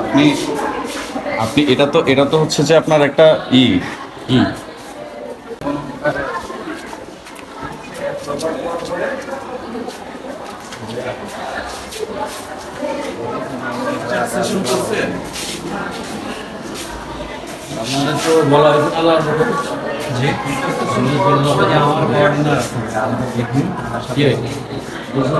আপনি আপনি এটা তো এটা তো হচ্ছে যে আপনার একটা ই ই। আপনাদের তো বলা হয়েছে কি হয়েছে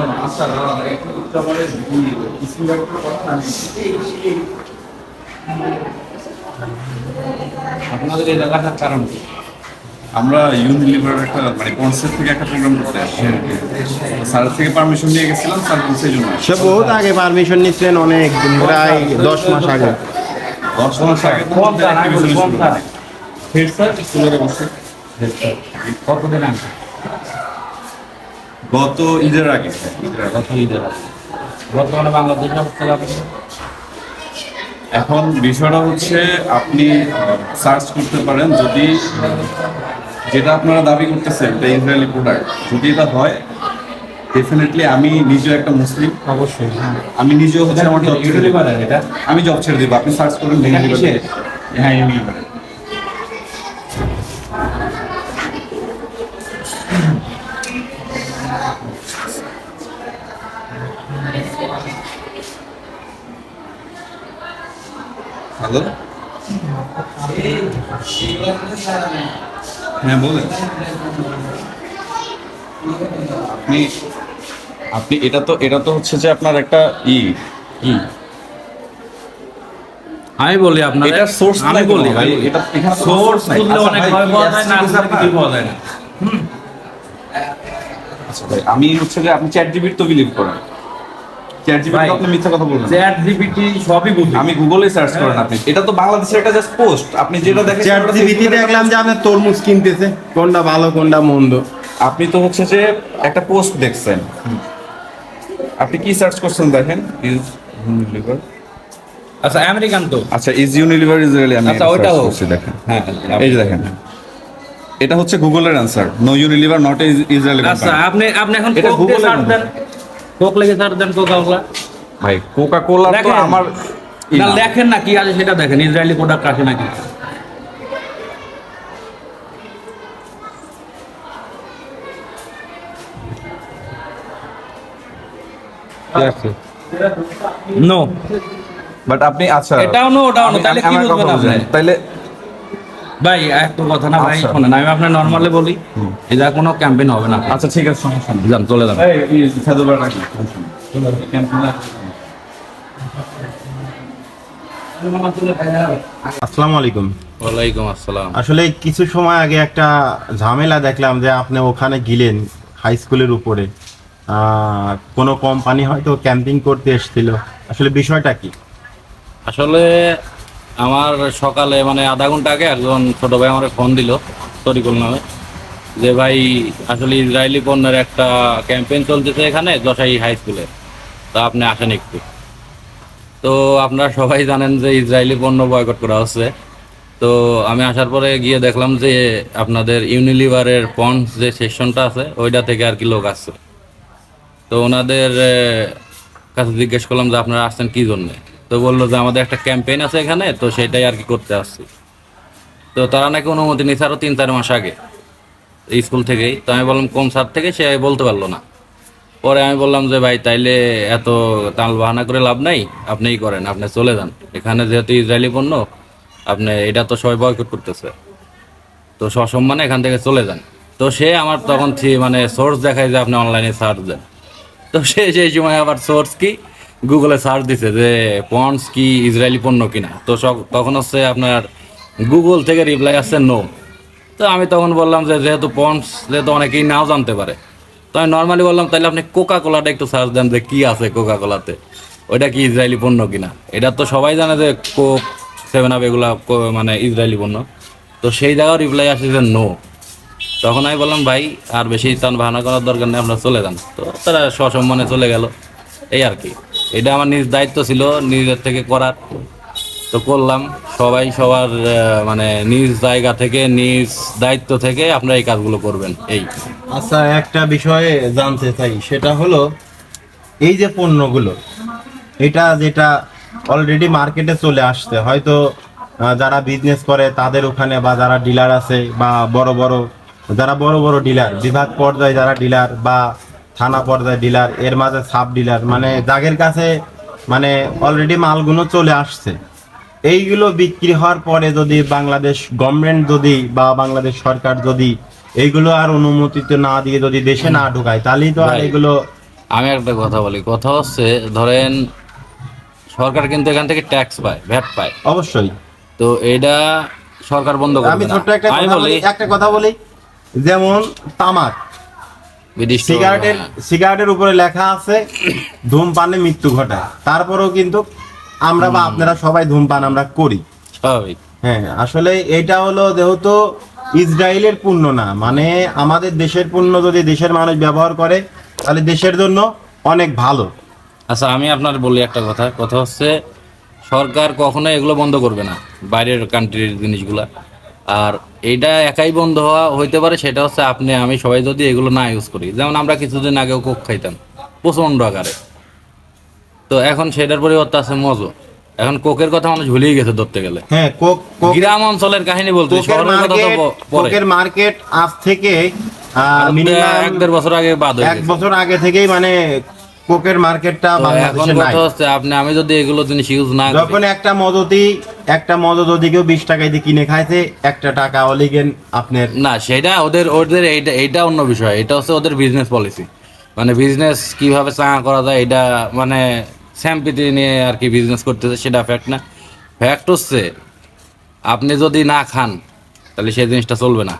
আপনাদের এই এলাকার কারণ কি? আমরা ইউনিলিভার একটা মানে কনসেপ্ট থেকে একটা প্রোগ্রাম করতে আসছি স্যারের থেকে পারমিশন নিয়ে গেছিলাম স্যার বলছে জন্য সে বহুত আগে পারমিশন নিচ্ছিলেন অনেক প্রায় দশ মাস আগে। দশ মাস আগে তো কোন গত ঈদের আগে। ঈদের ঈদের আগে। বর্তমানে বাংলাদেশ অবস্থা এখন বিষয়টা হচ্ছে আপনি সার্চ করতে পারেন যদি যেটা আপনারা দাবি করতেছেন এটা ইসরায়েলি প্রোডাক্ট যদি এটা হয় ডেফিনেটলি আমি নিজেও একটা মুসলিম। অবশ্যই হ্যাঁ। আমি নিজেও হচ্ছে আমার জব ছেড়ে এটা? আমি জব ছেড়ে দেবো আপনি সার্চ করুন? হ্যাঁ ইউনিলিভার হ্যালো হ্যাঁ বলেন। আপনি আপনি এটা তো এটা তো হচ্ছে যে আপনার একটা ই। কি আমি বলি আপনার এটা source আমি বলি ভাই, এটা- সোর্স আচ্ছা অনেক ভয় পাওয়া যায় না কি খুঁজলে পাওয়া যায় না। আচ্ছা ভাই, আমি হচ্ছে যে আপনি চ্যাট জিবির তো বিলিভ করেন। চ্যাট ভাই, আপনি মিথ্যা কথা বলবেন চ্যাট জিপিটি সবই বুঝি। আমি গুগলে সার্চ করেন আপনি। এটা তো বাংলাদেশের একটা জাস্ট পোস্ট আপনি যেটা দেখেন চ্যাট এর দেখলাম যে আপনার তরমুজ কিনতেছে। কোনটা ভালো কোনটা মন্দ। আপনি তো হচ্ছে যে একটা পোস্ট দেখছেন। আপনি কি সার্চ করছেন দেখেন? ইজ ইউনিলিভার আচ্ছা আমেরিকান তো। আচ্ছা ইজ ইউনিলিভার ইসরায়েলি আমি আচ্ছা, হোক। করছি দেখেন। হ্যাঁ এই যে দেখেন। এটা হচ্ছে গুগলের answer no Unilever not Israeli আচ্ছা আপনি আপনি এখন এটা কোক কোক লেগে সার্চ দেন কোকা কোলা ভাই কোকা কোলা তো। আমার না না। দেখেন না কি আছে সেটা দেখেন। ইসরায়েলি প্রোডাক্ট আছে নাকি? নো বাট আপনি আচ্ছা। এটাও no, ওটাও আমি- তাহলে কি বুঝবেন আপনি? তাইলে ভাই এত কথা না ভাই আচ্ছা। শোনেন আমি আপনার নর্মালি বলি এটা কোনো ক্যাম্পেইন হবে না। আচ্ছা ঠিক আছে সমস্যা নেই। যান চলে যান। আসসালামু আলাইকুম। ওয়ালাইকুম আসসালাম। আসলে কিছু সময় আগে একটা ঝামেলা দেখলাম যে আপনি ওখানে গেলেন হাই স্কুলের উপরে। আহ, কোনো কোম্পানি হয়তো ক্যাম্পিং করতে এসেছিল। আসলে বিষয়টা কি? আসলে আমার সকালে মানে আধা ঘণ্টা আগে একজন ছোট ভাই আমার ফোন দিল, তরিকুল নামে, যে ভাই আসলে ইসরায়েলি পণ্যের একটা ক্যাম্পেইন চলতেছে এখানে যশাই হাই স্কুলে তা আপনি আসেন একটু। তো আপনারা সবাই জানেন যে ইসরায়েলি পণ্য বয়কট করা হচ্ছে। তো আমি আসার পরে গিয়ে দেখলাম যে আপনাদের ইউনিলিভারের পন্স যে সেকশনটা আছে, ওইটা থেকে আর কি লোক আসছে। তো ওনাদের কাছে জিজ্ঞেস করলাম যে আপনারা আসছেন কী জন্যে? তো বলল যে আমাদের একটা ক্যাম্পেইন আছে এখানে, তো সেটাই আর কি করতে আসছি। তো তারা নাকি অনুমতি নিয়েছে আরও তিন, চার মাস আগে, স্কুল থেকেই। তো আমি বললাম, কোন স্যার থেকে? সে বলতে পারল না। পরে আমি বললাম যে, ভাই, তাইলে এত তাল বাহানা করে লাভ নাই, আপনিই করেন, আপনি চলে যান। এখানে যেহেতু ইসরায়েলি পণ্য, আপনি, এটা তো সবাই বয়কট করতেছে। তো সসম্মানে এখান থেকে চলে যান। তো সে আমার তখন মানে সোর্স দেখায় যে, আপনি অনলাইনে সার্চ দেন। তো সে সেই সময় আবার সোর্স কি? গুগলে সার্চ দিছে যে পন্স কি ইসরায়েলি পণ্য কিনা। তো তখন হচ্ছে আপনার গুগল থেকে রিপ্লাই আসছে নো তো আমি তখন বললাম যে যেহেতু পন্স যেহেতু অনেকেই নাও জানতে পারে। তো আমি নর্মালি বললাম তাহলে আপনি কোকা কোলাটা একটু সার্চ দেন যে কি আছে কোকা কোলাতে ওইটা কি ইসরায়েলি পণ্য কিনা? এটা তো সবাই জানে যে কোক সেভেন আপ এগুলা মানে ইসরায়েলি পণ্য। তো সেই জায়গাও রিপ্লাই আসে যে নো তখন আমি বললাম, ভাই, আর বেশি তান ভাড়া করার দরকার নেই, আপনারা চলে যান। তো তারা সসম্মানে চলে গেল। এই আর কি। এটা আমার নিজ দায়িত্ব ছিল, নিজের থেকে করার। তো করলাম। সবাই সবার মানে নিজ জায়গা থেকে, নিজ দায়িত্ব থেকে আপনারা এই কাজগুলো করবেন। এই। আচ্ছা একটা বিষয়ে জানতে চাই। সেটা হলো, এই যে পণ্যগুলো, এটা যেটা অলরেডি মার্কেটে চলে আসছে, হয়তো যারা বিজনেস করে, তাদের ওখানে বা যারা ডিলার আছে, বা বড় বড়, যারা বড় বড় ডিলার বিভাগ পর্যায়ে যারা ডিলার বা থানা পর্যায়ে ডিলার এর মাঝে সাব ডিলার মানে যাদের কাছে মানে অলরেডি মালগুলো চলে আসছে। এইগুলো বিক্রি হওয়ার পরে যদি বাংলাদেশ গভর্নমেন্ট যদি বা বাংলাদেশ সরকার যদি এইগুলো আর অনুমোদিত না দিয়ে যদি দেশে না ঢুকায় তাহলেই তো আর এগুলো আমি একটা কথা বলি কথা হচ্ছে ধরেন সরকার কিন্তু এখান থেকে ট্যাক্স পায় ভ্যাট পায়। অবশ্যই। তো এটা সরকার বন্ধ আমি করবে না। ছোট্ট একটা আমি কথা বলি একটা কথা বলি। যেমন তামাক সিগারেটের সিগারেটের উপরে লেখা আছে ধূমপানে মৃত্যু ঘটায় তারপরেও কিন্তু আমরা বা আপনারা সবাই ধূমপান আমরা করি। স্বাভাবিক। হ্যাঁ আসলে এটা হলো যেহেতু ইসরায়েলের পণ্য না মানে আমাদের দেশের পণ্য যদি দেশের মানুষ ব্যবহার করে তাহলে দেশের জন্য অনেক ভালো। আচ্ছা আমি আপনার বলি একটা কথা। কথা হচ্ছে সরকার কখনো এগুলো বন্ধ করবে না বাইরের কান্ট্রির জিনিসগুলা। আর এটা একাই বন্ধ হওয়া হইতে পারে সেটা হচ্ছে আপনি আমি সবাই যদি এগুলো না ইউজ করি। যেমন আমরা কিছুদিন আগেও কোক খাইতাম প্রচণ্ড আকারে। তো এখন সেটার পরিবর্তে আছে মজো। এখন কোকের কথা মানুষ ভুলেই গেছে ধরতে গেলে। হ্যাঁ কোক গ্রাম অঞ্চলের কাহিনী বলতে কোকের শহরের কথা তো মার্কেট কোকের মার্কেট আজ থেকে এক দেড় বছর আগে বাদ এক বছর আগে থেকেই মানে কোকের মার্কেটটা বাংলাদেশে নাই। হচ্ছে আপনি আমি যদি এগুলো জিনিস ইউজ না যখন একটা মদতি একটা মদ যদি কেউ বিশ টাকায় দিয়ে কিনে খাইছে একটা টাকা অলিগেন আপনার না সেটা ওদের ওদের এইটা এইটা অন্য বিষয়। এটা হচ্ছে ওদের বিজনেস পলিসি মানে বিজনেস কীভাবে চাঙা করা যায় এটা মানে স্যাম্পিতি নিয়ে আর কি বিজনেস করতেছে সেটা ফ্যাক্ট না। ফ্যাক্ট হচ্ছে আপনি যদি না খান তাহলে সেই জিনিসটা চলবে না।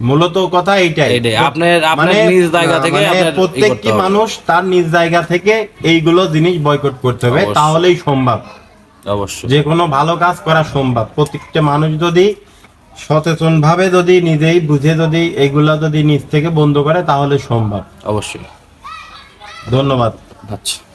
মূলত কথা এইটাই। আপনার- আপনার নিজ জায়গা থেকে মানে প্রত্যেকটি মানুষ তার নিজ জায়গা থেকে এইগুলো জিনিস বয়কট করতে হবে তাহলেই সম্ভব। অবশ্যই। যে কোনো ভালো কাজ করা সম্ভব। প্রত্যেকটা মানুষ যদি সচেতন ভাবে যদি নিজেই বুঝে যদি এইগুলা যদি নিজ থেকে বন্ধ করে তাহলে সম্ভব। অবশ্যই। ধন্যবাদ। আচ্ছা।